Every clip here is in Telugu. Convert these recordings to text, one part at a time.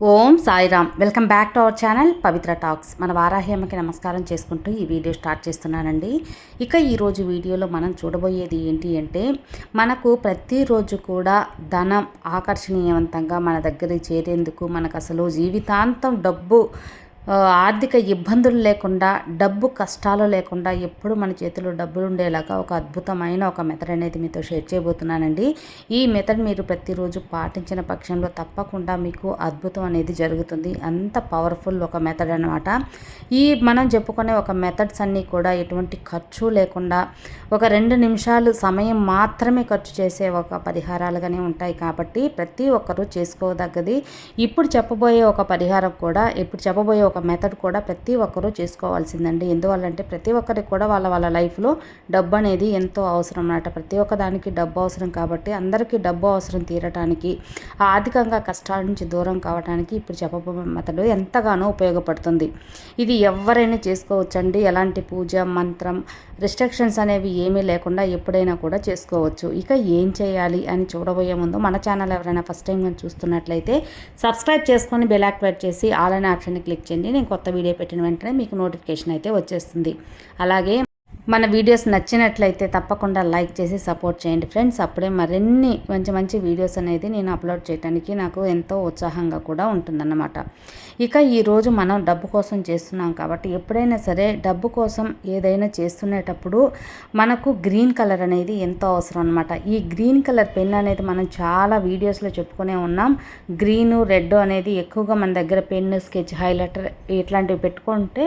Om Sairam. Welcome back to our channel Pavitra talks. మన వారాహ్యమ్మకి నమస్కారం చేసుకుంటూ ఈ వీడియో స్టార్ట్ చేస్తున్నానండి. ఇక ఈరోజు వీడియోలో మనం చూడబోయేది ఏంటి అంటే మనకు ప్రతిరోజు కూడా ధనం ఆకర్షణీయవంతంగా మన దగ్గర చేరేందుకు మనకు అసలు జీవితాంతం డబ్బు ఆర్థిక ఇబ్బందులు లేకుండా డబ్బు కష్టాలు లేకుండా ఎప్పుడు మన చేతిలో డబ్బులు ఉండేలాగా ఒక అద్భుతమైన ఒక మెథడ్ అనేది మీతో షేర్ చేయబోతున్నానండి. ఈ మెథడ్ మీరు ప్రతిరోజు పాటించిన పక్షంలో తప్పకుండా మీకు అద్భుతం అనేది జరుగుతుంది. అంత పవర్ఫుల్ ఒక మెథడ్ అనమాట ఈ మనం చెప్పుకునే ఒక మెథడ్స్ అన్నీ కూడా ఎటువంటి ఖర్చు లేకుండా ఒక రెండు నిమిషాలు సమయం మాత్రమే ఖర్చు చేసే ఒక పరిహారాలుగానే ఉంటాయి కాబట్టి ప్రతి ఒక్కరూ చేసుకోదగ్గది. ఇప్పుడు చెప్పబోయే ఒక పరిహారం కూడా ఇప్పుడు చెప్పబోయే ఒక మెథడ్ కూడా ప్రతి ఒక్కరూ చేసుకోవాల్సిందండి. ఎందువల్లంటే ప్రతి ఒక్కరికి కూడా వాళ్ళ వాళ్ళ లైఫ్లో డబ్బు అనేది ఎంతో అవసరం అన్నమాట. ప్రతి ఒక్క దానికి డబ్బు అవసరం కాబట్టి అందరికీ డబ్బు అవసరం తీరటానికి ఆర్థికంగా కష్టాల నుంచి దూరం కావడానికి ఇప్పుడు చెప్పబోయే మెథడ్ ఎంతగానో ఉపయోగపడుతుంది. ఇది ఎవరైనా చేసుకోవచ్చండి. ఎలాంటి పూజ మంత్రం రిస్ట్రిక్షన్స్ అనేవి ఏమీ లేకుండా ఎప్పుడైనా కూడా చేసుకోవచ్చు. ఇక ఏం చేయాలి అని చూడబోయే ముందు మన ఛానల్ ఎవరైనా ఫస్ట్ టైం చూస్తున్నట్లయితే సబ్స్క్రైబ్ చేసుకొని బెల్ యాక్టివేట్ చేసి ఆల్ అనే ఆప్షన్ని క్లిక్ చేయండి. నేను కొత్త వీడియో పెట్టిన వెంటనే మీకు నోటిఫికేషన్ అయితే వచ్చేస్తుంది. అలాగే మన వీడియోస్ నచ్చినట్లయితే తప్పకుండా లైక్ చేసి సపోర్ట్ చేయండి ఫ్రెండ్స్. అప్పుడే మరిన్ని మంచి మంచి వీడియోస్ అనేది నేను అప్లోడ్ చేయడానికి నాకు ఎంతో ఉత్సాహంగా కూడా ఉంటుందన్నమాట. ఇక ఈరోజు మనం డబ్బు కోసం చేస్తున్నాం కాబట్టి ఎప్పుడైనా సరే డబ్బు కోసం ఏదైనా చేస్తునేటప్పుడు మనకు గ్రీన్ కలర్ అనేది ఎంతో అవసరం అనమాట ఈ గ్రీన్ కలర్ పెన్ అనేది మనం చాలా వీడియోస్లో చెప్పుకునే ఉన్నాం. గ్రీను రెడ్ అనేది ఎక్కువగా మన దగ్గర పెన్ స్కెచ్ హైలైటర్ ఇట్లాంటివి పెట్టుకుంటే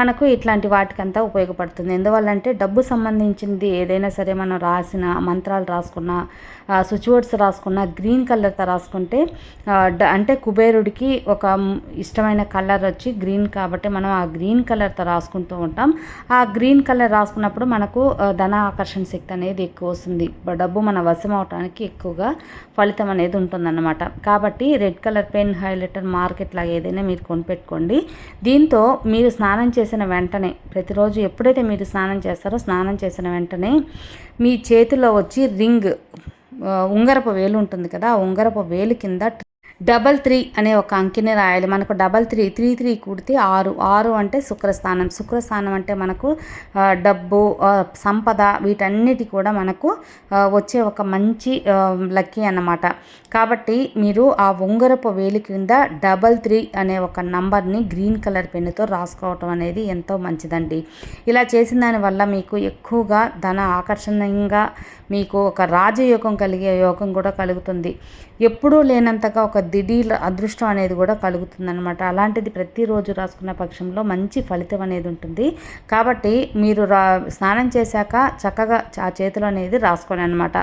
మనకు ఇట్లాంటి వాటికంతా ఉపయోగపడుతుంది. ఎందువల్ల అంటే డబ్బు సంబంధించింది ఏదైనా సరే మనం రాసిన మంత్రాలు రాసుకున్న స్విచ్ వర్డ్స్ రాసుకున్న గ్రీన్ కలర్తో రాసుకుంటే డ- అంటే కుబేరుడికి ఒక ఇష్టమైన కలర్ వచ్చి గ్రీన్ కాబట్టి మనం ఆ గ్రీన్ కలర్తో రాసుకుంటూ ఉంటాం. ఆ గ్రీన్ కలర్ రాసుకున్నప్పుడు మనకు ధన ఆకర్షణ శక్తి అనేది ఎక్కువ వస్తుంది. డబ్బు మన వశం అవటానికి ఎక్కువగా ఫలితం అనేది ఉంటుందన్నమాట. కాబట్టి red colour pen highlighter market లాగా ఏదైనా మీరు కొనిపెట్టుకోండి. దీంతో మీరు స్నానం చేసిన వెంటనే ప్రతిరోజు ఎప్పుడైతే మీరు స్నానం చేస్తారో స్నానం చేసిన వెంటనే మీ చేతిలో వచ్చి రింగ్ ఉంగరపు వేలు ఉంటుంది కదా ఆ ఉంగరపు వేలు కింద డబల్ త్రీ అనే ఒక అంకెని రాయాలి. మనకు డబల్ త్రీ త్రీ త్రీ కూడితే ఆరు. ఆరు అంటే శుక్రస్థానం. శుక్రస్థానం అంటే మనకు డబ్బు సంపద వీటన్నిటి కూడా మనకు వచ్చే ఒక మంచి లక్కీ అన్నమాట. కాబట్టి మీరు ఆ ఉంగరపు వేలి క్రింద డబల్ త్రీ అనే ఒక నంబర్ని గ్రీన్ కలర్ పెన్నుతో రాసుకోవటం అనేది ఎంతో మంచిదండి. ఇలా చేసిన దానివల్ల మీకు ఎక్కువగా ధన ఆకర్షణీయంగా మీకు ఒక రాజయోగం కలిగే యోగం కూడా కలుగుతుంది. ఎప్పుడూ లేనంతగా ఒక దిడీల అదృష్టం అనేది కూడా కలుగుతుందనమాట అలాంటిది ప్రతిరోజు రాసుకున్న పక్షంలో మంచి ఫలితం అనేది ఉంటుంది. కాబట్టి మీరు రా స్నానం చేశాక చక్కగా ఆ చేతిలో అనేది రాసుకోండి అనమాట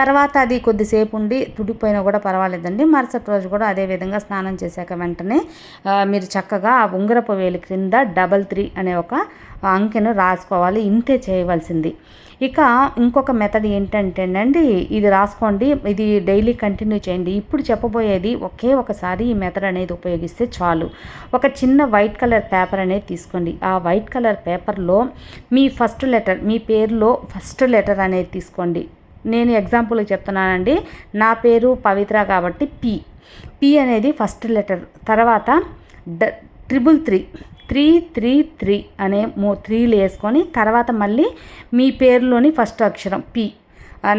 తర్వాత అది కొద్దిసేపు ఉండి తుడిపోయినా కూడా పర్వాలేదండి. మరుసటి రోజు కూడా అదే విధంగా స్నానం చేశాక వెంటనే మీరు చక్కగా ఆ ఉంగరపు వేలి క్రింద డబల్ త్రీ అనే ఒక అంకెను రాసుకోవాలి. ఇంతే చేయవలసింది. ఇక ఇంకొక మెథడ్ ఏంటంటేనండి ఇది రాసుకోండి ఇది డైలీ కంటిన్యూ చేయండి. ఇప్పుడు చెప్పబోయేది ఒకే ఒకసారి ఈ మెథడ్ అనేది ఉపయోగిస్తే చాలు. ఒక చిన్న వైట్ కలర్ పేపర్ అనేది తీసుకోండి. ఆ వైట్ కలర్ పేపర్లో మీ ఫస్ట్ లెటర్ మీ పేరులో ఫస్ట్ లెటర్ అనేది తీసుకోండి. నేను ఎగ్జాంపుల్ చెప్తున్నానండి నా పేరు పవిత్ర కాబట్టి పి. పి అనేది ఫస్ట్ లెటర్. తర్వాత డ triple three. Three three three అనే మూ త్రీలు వేసుకొని తర్వాత మళ్ళీ మీ పేరులోని ఫస్ట్ అక్షరం పి.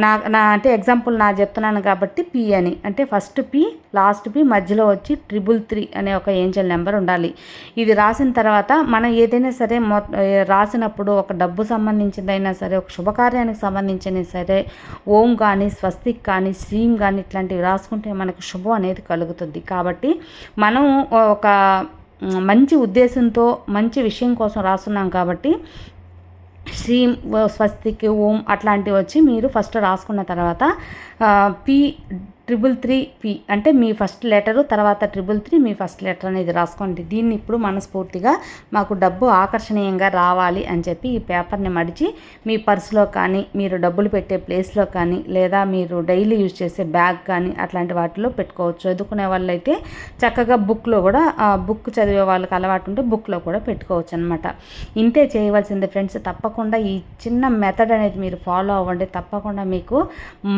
నా నా అంటే ఎగ్జాంపుల్ నా చెప్తున్నాను కాబట్టి పి అని. అంటే ఫస్ట్ పి లాస్ట్ పి మధ్యలో వచ్చి ట్రిపుల్ త్రీ అనే ఒక ఏంజల్ నెంబర్ ఉండాలి. ఇది రాసిన తర్వాత మనం ఏదైనా సరే మొ రాసినప్పుడు ఒక డబ్బు సంబంధించిందైనా సరే ఒక శుభకార్యానికి సంబంధించిన సరే ఓం కానీ స్వస్తిక్ కానీ శ్రీం కానీ ఇట్లాంటివి రాసుకుంటే మనకు శుభం అనేది కలుగుతుంది. కాబట్టి మనం ఒక మంచి ఉద్దేశంతో మంచి విషయం కోసం రాస్తున్నాం కాబట్టి శ్రీం స్వస్తికి ఓం అట్లాంటివి వచ్చి మీరు ఫస్ట్ రాసుకున్న తర్వాత పి ట్రిపుల్ త్రీ పి అంటే మీ ఫస్ట్ లెటరు తర్వాత ట్రిపుల్ త్రీ మీ ఫస్ట్ లెటర్ అనేది రాసుకోండి. దీన్ని ఇప్పుడు మనస్ఫూర్తిగా మాకు డబ్బు ఆకర్షణీయంగా రావాలి అని చెప్పి ఈ పేపర్ని మడిచి మీ పర్సులో కానీ మీరు డబ్బులు పెట్టే ప్లేస్లో కానీ లేదా మీరు డైలీ యూజ్ చేసే బ్యాగ్ కానీ అట్లాంటి వాటిలో పెట్టుకోవచ్చు. చదువుకునే వాళ్ళైతే చక్కగా బుక్లో కూడా బుక్ చదివే వాళ్ళకి అలవాటు ఉంటే బుక్లో కూడా పెట్టుకోవచ్చు అనమాట ఇంతే చేయవలసింది ఫ్రెండ్స్. తప్పకుండా ఈ చిన్న మెథడ్ అనేది మీరు ఫాలో అవ్వండి. తప్పకుండా మీకు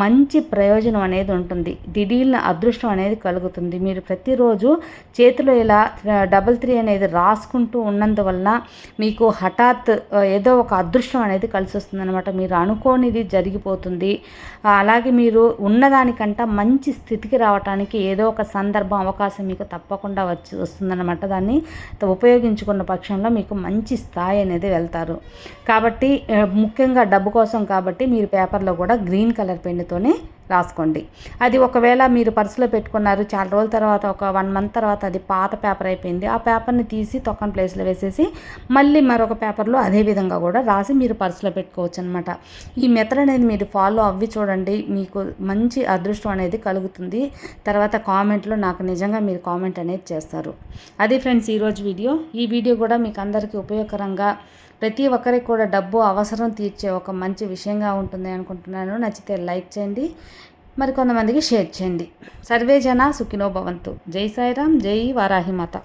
మంచి ప్రయోజనం అనేది ఉంటుంది. దిడీల్న అదృష్టం అనేది కలుగుతుంది. మీరు ప్రతిరోజు చేతిలో ఇలా డబల్ త్రీ అనేది రాసుకుంటూ ఉన్నందువలన మీకు హఠాత్ ఏదో ఒక అదృష్టం అనేది కలిసి వస్తుంది అనమాట మీరు అనుకోనిది జరిగిపోతుంది. అలాగే మీరు ఉన్నదానికంట మంచి స్థితికి రావడానికి ఏదో ఒక సందర్భం అవకాశం మీకు తప్పకుండా వచ్చి వస్తుందన్నమాట. దాన్ని ఉపయోగించుకున్న పక్షంలో మీకు మంచి స్థాయి అనేది వెళ్తారు. కాబట్టి ముఖ్యంగా డబ్బు కోసం కాబట్టి మీరు పేపర్లో కూడా గ్రీన్ కలర్ పెన్నుతోనే రాసుకోండి. అది ఒకవేళ మీరు పర్సులో పెట్టుకున్నారు చాలా రోజుల తర్వాత ఒక వన్ మంత్ తర్వాత అది పాత పేపర్ అయిపోయింది. ఆ పేపర్ని తీసి తొక్కని ప్లేస్లో వేసేసి మళ్ళీ మరొక పేపర్లో అదే విధంగా కూడా రాసి మీరు పర్సులో పెట్టుకోవచ్చు అనమాట ఈ మెథడ్ అనేది మీరు ఫాలో అవ్వి చూడండి. మీకు మంచి అదృష్టం అనేది కలుగుతుంది. తర్వాత కామెంట్లో నాకు నిజంగా మీరు కామెంట్ అనేది చేస్తారు. అది ఫ్రెండ్స్ ఈరోజు వీడియో. ఈ వీడియో కూడా మీకు అందరికీ ఉపయోగకరంగా ప్రతి ఒక్కరికి కూడా డబ్బు అవసరం తీర్చే ఒక మంచి విషయంగా ఉంటుంది అనుకుంటున్నాను. నచ్చితే లైక్ చేయండి మరి కొంతమందికి షేర్ చేయండి. సర్వే జన సుఖినో భవంతు. జై సాయిరామ్ జై వారాహిమాత.